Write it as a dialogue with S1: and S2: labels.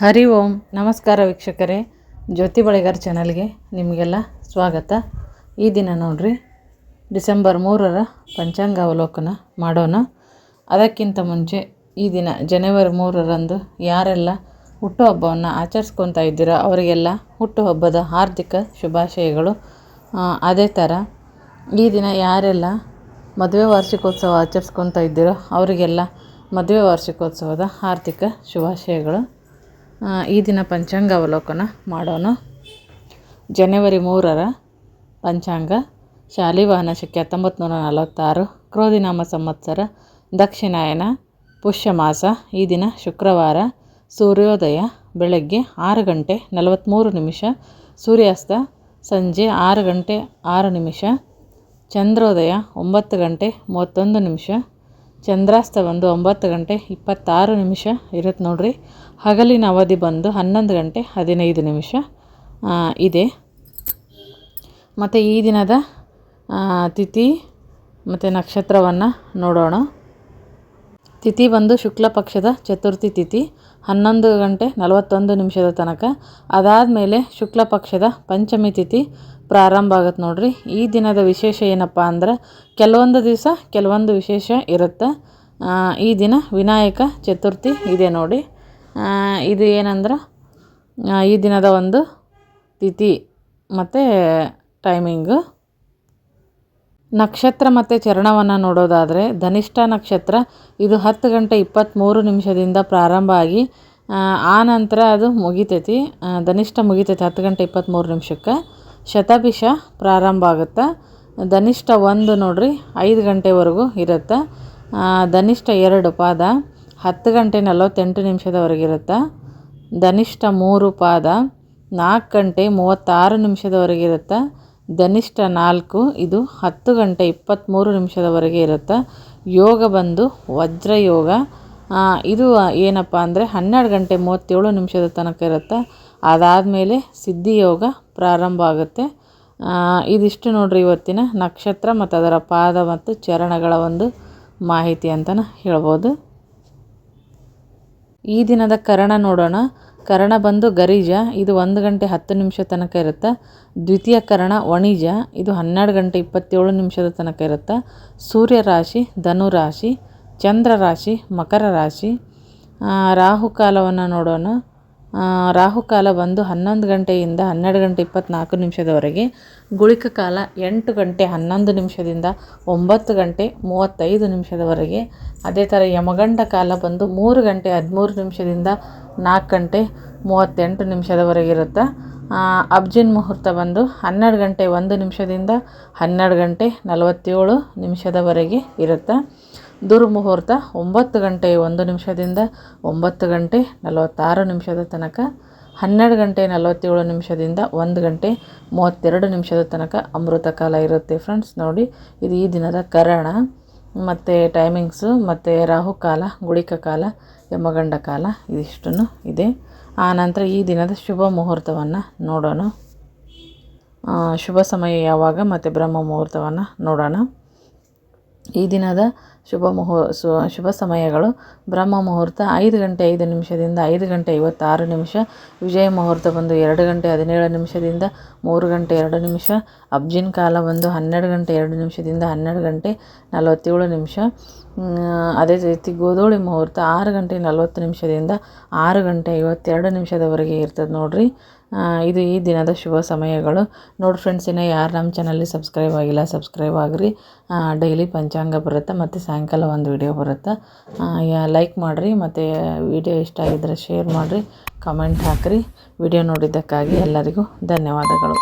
S1: ಹರಿ ಓಂ. ನಮಸ್ಕಾರ ವೀಕ್ಷಕರೇ. ಜ್ಯೋತಿ ಬಳಿಗಾರ್ ಚಾನಲ್ಗೆ ನಿಮಗೆಲ್ಲ ಸ್ವಾಗತ. ಈ ದಿನ ನೋಡ್ರಿ, ಡಿಸೆಂಬರ್ ಮೂರರ ಪಂಚಾಂಗ ಅವಲೋಕನ ಮಾಡೋಣ. ಅದಕ್ಕಿಂತ ಮುಂಚೆ ಈ ದಿನ ಜನವರಿ ಮೂರರಂದು ಯಾರೆಲ್ಲ ಹುಟ್ಟುಹಬ್ಬವನ್ನು ಆಚರಿಸ್ಕೊತಾ ಇದ್ದೀರೋ ಅವರಿಗೆಲ್ಲ ಹುಟ್ಟುಹಬ್ಬದ ಹಾರ್ದಿಕ ಶುಭಾಶಯಗಳು. ಅದೇ ಥರ ಈ ದಿನ ಯಾರೆಲ್ಲ ಮದುವೆ ವಾರ್ಷಿಕೋತ್ಸವ ಆಚರಿಸ್ಕೊತಾ ಇದ್ದೀರೋ ಅವರಿಗೆಲ್ಲ ಮದುವೆ ವಾರ್ಷಿಕೋತ್ಸವದ ಹಾರ್ದಿಕ ಶುಭಾಶಯಗಳು. ಈ ದಿನ ಪಂಚಾಂಗ ಅವಲೋಕನ ಮಾಡೋಣ. ಜನವರಿ ಮೂರರ ಪಂಚಾಂಗ, ಶಾಲಿವಾಹನ ಶಕೆ ಹತ್ತೊಂಬತ್ತು ನೂರ ನಲವತ್ತಾರು, ಕ್ರೋಧಿನಾಮ ಸಂವತ್ಸರ, ದಕ್ಷಿಣಾಯನ ಪುಷ್ಯಮಾಸ, ಈ ದಿನ ಶುಕ್ರವಾರ, ಸೂರ್ಯೋದಯ, ಬೆಳಗ್ಗೆ ಆರು ಗಂಟೆ ನಲವತ್ತ್ಮೂರು ನಿಮಿಷ, ಸೂರ್ಯಾಸ್ತ ಸಂಜೆ ಆರು ಗಂಟೆ ಆರು ನಿಮಿಷ, ಚಂದ್ರೋದಯ ಒಂಬತ್ತು ಗಂಟೆ ಮೂವತ್ತೊಂದು ನಿಮಿಷ ಚಂದ್ರಾಸ್ತ ಬಂದು ಒಂಬತ್ತು ಗಂಟೆ ಇಪ್ಪತ್ತಾರು ನಿಮಿಷ ಇರುತ್ತೆ ನೋಡಿರಿ. ಹಗಲಿನ ಅವಧಿ ಬಂದು ಹನ್ನೊಂದು ಗಂಟೆ ಹದಿನೈದು ನಿಮಿಷ ಇದೆ. ಮತ್ತು ಈ ದಿನದ ತಿಥಿ ಮತ್ತು ನಕ್ಷತ್ರವನ್ನು ನೋಡೋಣ. ತಿಥಿ ಬಂದು ಶುಕ್ಲ ಪಕ್ಷದ ಚತುರ್ಥಿ ತಿಥಿ, ಹನ್ನೊಂದು ಗಂಟೆ ನಲವತ್ತೊಂದು ನಿಮಿಷದ ತನಕ. ಅದಾದಮೇಲೆ ಶುಕ್ಲ ಪಕ್ಷದ ಪಂಚಮಿ ತಿಥಿ ಪ್ರಾರಂಭ ಆಗುತ್ತೆ ನೋಡ್ರಿ. ಈ ದಿನದ ವಿಶೇಷ ಏನಪ್ಪ ಅಂದ್ರೆ, ಕೆಲವೊಂದು ದಿವಸ ಕೆಲವೊಂದು ವಿಶೇಷ ಇರುತ್ತೆ. ಈ ದಿನ ವಿನಾಯಕ ಚತುರ್ಥಿ ಇದೆ ನೋಡಿ. ಇದು ಏನಂದ್ರೆ ಈ ದಿನದ ಒಂದು ತಿಥಿ ಮತ್ತು ಟೈಮಿಂಗು ನಕ್ಷತ್ರ ಮತ್ತು ಚರಣವನ್ನು ನೋಡೋದಾದರೆ ಧನಿಷ್ಠ ನಕ್ಷತ್ರ ಇದು ಹತ್ತು ಗಂಟೆ ಇಪ್ಪತ್ತ್ಮೂರು ನಿಮಿಷದಿಂದ ಪ್ರಾರಂಭ ಆಗಿ ಆ, ನಂತರ ಅದು ಮುಗಿತೈತಿ. ಧನಿಷ್ಠ ಮುಗಿತೈತಿ ಹತ್ತು ಗಂಟೆ ಇಪ್ಪತ್ತ್ಮೂರು ನಿಮಿಷಕ್ಕೆ. ಶತಭಿಷ ಪ್ರಾರಂಭ ಆಗುತ್ತೆ. ಧನಿಷ್ಠ ಒಂದು ನೋಡ್ರಿ ಐದು ಗಂಟೆವರೆಗೂ ಇರುತ್ತೆ. ಧನಿಷ್ಠ ಎರಡು ಪಾದ ಹತ್ತು ಗಂಟೆ ನಲವತ್ತೆಂಟು ನಿಮಿಷದವರೆಗೆ ಇರುತ್ತೆ. ಧನಿಷ್ಠ ಮೂರು ಪಾದ ನಾಲ್ಕು ಗಂಟೆ ಮೂವತ್ತಾರು ನಿಮಿಷದವರೆಗೆ ಇರುತ್ತೆ. ಧನಿಷ್ಠ ನಾಲ್ಕು, ಇದು ಹತ್ತು ಗಂಟೆ ಇಪ್ಪತ್ತ್ಮೂರು ನಿಮಿಷದವರೆಗೆ ಇರುತ್ತೆ. ಯೋಗ ಬಂದು ವಜ್ರಯೋಗ. ಇದು ಏನಪ್ಪ ಅಂದರೆ ಹನ್ನೆರಡು ಗಂಟೆ ಮೂವತ್ತೇಳು ನಿಮಿಷದ ತನಕ ಇರುತ್ತೆ. ಅದಾದಮೇಲೆ ಸಿದ್ಧಿ ಯೋಗ ಪ್ರಾರಂಭ ಆಗುತ್ತೆ. ಇದಿಷ್ಟು ನೋಡ್ರಿ ಇವತ್ತಿನ ನಕ್ಷತ್ರ ಮತ್ತು ಅದರ ಪಾದ ಮತ್ತು ಚರಣಗಳ ಒಂದು ಮಾಹಿತಿ ಅಂತ ಹೇಳ್ಬೋದು. ಈ ದಿನದ ಕರಣ ನೋಡೋಣ. ಕರಣ ಬಂದು ಗರಿಜ, ಇದು ಒಂದು ಗಂಟೆ ಹತ್ತು ನಿಮಿಷ ತನಕ ಇರುತ್ತೆ. ದ್ವಿತೀಯ ಕರಣ ವಣಿಜ, ಇದು ಹನ್ನೆರಡು ಗಂಟೆ ಇಪ್ಪತ್ತೇಳು ನಿಮಿಷದ ತನಕ ಇರುತ್ತೆ. ಸೂರ್ಯ ರಾಶಿ, ಧನು ರಾಶಿ, ಚಂದ್ರ ರಾಶಿ, ಮಕರ ರಾಶಿ. ರಾಹುಕಾಲವನ್ನು ನೋಡೋಣ. ರಾಹುಕಾಲ ಬಂದು ಹನ್ನೊಂದು ಗಂಟೆಯಿಂದ ಹನ್ನೆರಡು ಗಂಟೆ ಇಪ್ಪತ್ತ್ನಾಲ್ಕು ನಿಮಿಷದವರೆಗೆ. ಗುಳಿಕ ಕಾಲ ಎಂಟು ಗಂಟೆ ಹನ್ನೊಂದು ನಿಮಿಷದಿಂದ ಒಂಬತ್ತು ಗಂಟೆ ಮೂವತ್ತೈದು ನಿಮಿಷದವರೆಗೆ. ಅದೇ ಥರ ಯಮಗಂಡ ಕಾಲ ಬಂದು ಮೂರು ಗಂಟೆ ಹದಿಮೂರು ನಿಮಿಷದಿಂದ ನಾಲ್ಕು ಗಂಟೆ ಮೂವತ್ತೆಂಟು ನಿಮಿಷದವರೆಗೆ ಇರುತ್ತೆ. ಅಬ್ಜಿನ್ ಮುಹೂರ್ತ ಬಂದು ಹನ್ನೆರಡು ಗಂಟೆ ಒಂದು ನಿಮಿಷದಿಂದ ಹನ್ನೆರಡು ಗಂಟೆ ನಲವತ್ತೇಳು ನಿಮಿಷದವರೆಗೆ ಇರುತ್ತೆ. ದುರ್ಮುಹೂರ್ತ ಒಂಬತ್ತು ಗಂಟೆ ಒಂದು ನಿಮಿಷದಿಂದ ಒಂಬತ್ತು ಗಂಟೆ ನಲವತ್ತಾರು ನಿಮಿಷದ ತನಕ, ಹನ್ನೆರಡು ಗಂಟೆ ನಲವತ್ತೇಳು ನಿಮಿಷದಿಂದ ಒಂದು ಗಂಟೆ ಮೂವತ್ತೆರಡು ನಿಮಿಷದ ತನಕ ಅಮೃತ ಕಾಲ ಇರುತ್ತೆ. ಫ್ರೆಂಡ್ಸ್, ನೋಡಿ, ಇದು ಈ ದಿನದ ಕರಣ. ಮತ್ತು ಟೈಮಿಂಗ್ಸು ಮತ್ತು ರಾಹುಕಾಲ ಗುಳಿಕ ಕಾಲ, ಯಮಗಂಡ ಕಾಲ, ಇದಿಷ್ಟನ್ನು ಇದೆ. ಆನಂತರ ಈ ದಿನದ ಶುಭ ಮುಹೂರ್ತವನ್ನು ನೋಡೋಣ. ಶುಭ ಸಮಯ ಯಾವಾಗ ಮತ್ತು ಬ್ರಹ್ಮ ಮುಹೂರ್ತವನ್ನು ನೋಡೋಣ. ಈ ದಿನದ ಶುಭ ಮುಹೂ ಸು ಶುಭ ಸಮಯಗಳು. ಬ್ರಹ್ಮ ಮುಹೂರ್ತ ಐದು ಗಂಟೆ ಐದು ನಿಮಿಷದಿಂದ ಐದು ಗಂಟೆ ಐವತ್ತಾರು ನಿಮಿಷ. ವಿಜಯ ಮುಹೂರ್ತ ಬಂದು ಎರಡು ಗಂಟೆ ಹದಿನೇಳು ನಿಮಿಷದಿಂದ ಮೂರು ಗಂಟೆ ಎರಡು ನಿಮಿಷ. ಅಬ್ಜಿನ್ ಕಾಲ ಬಂದು ಹನ್ನೆರಡು ಗಂಟೆ ಎರಡು ನಿಮಿಷದಿಂದ ಹನ್ನೆರಡು ಗಂಟೆ ನಲವತ್ತೇಳು ನಿಮಿಷ. ಅದೇ ರೀತಿ ಗೋಧೂಳಿ ಮುಹೂರ್ತ ಆರು ಗಂಟೆ ನಲವತ್ತು ನಿಮಿಷದಿಂದ ಆರು ಗಂಟೆ ಐವತ್ತೆರಡು ನಿಮಿಷದವರೆಗೆ ಇರ್ತದೆ ನೋಡಿರಿ. ಇದು ಈ ದಿನದ ಶುಭ ಸಮಯಗಳು. ನೋಡಿ ಫ್ರೆಂಡ್ಸ್, ಇನ್ನು ಯಾರು ನಮ್ಮ ಚಾನಲ್ಲಿ ಸಬ್ಸ್ಕ್ರೈಬ್ ಆಗಿಲ್ಲ, ಸಬ್ಸ್ಕ್ರೈಬ್ ಆಗಿರಿ. ಡೈಲಿ ಪಂಚಾಂಗ ಬರುತ್ತೆ, ಮತ್ತು ಸಾಯಂಕಾಲ ಒಂದು ವಿಡಿಯೋ ಬರುತ್ತೆ. ಲೈಕ್ ಮಾಡಿರಿ, ಮತ್ತು ವಿಡಿಯೋ ಇಷ್ಟ ಆಗಿದ್ದರೆ ಶೇರ್ ಮಾಡಿರಿ ಕಮೆಂಟ್ ಹಾಕಿರಿ. ವಿಡಿಯೋ ನೋಡಿದ್ದಕ್ಕಾಗಿ ಎಲ್ಲರಿಗೂ ಧನ್ಯವಾದಗಳು.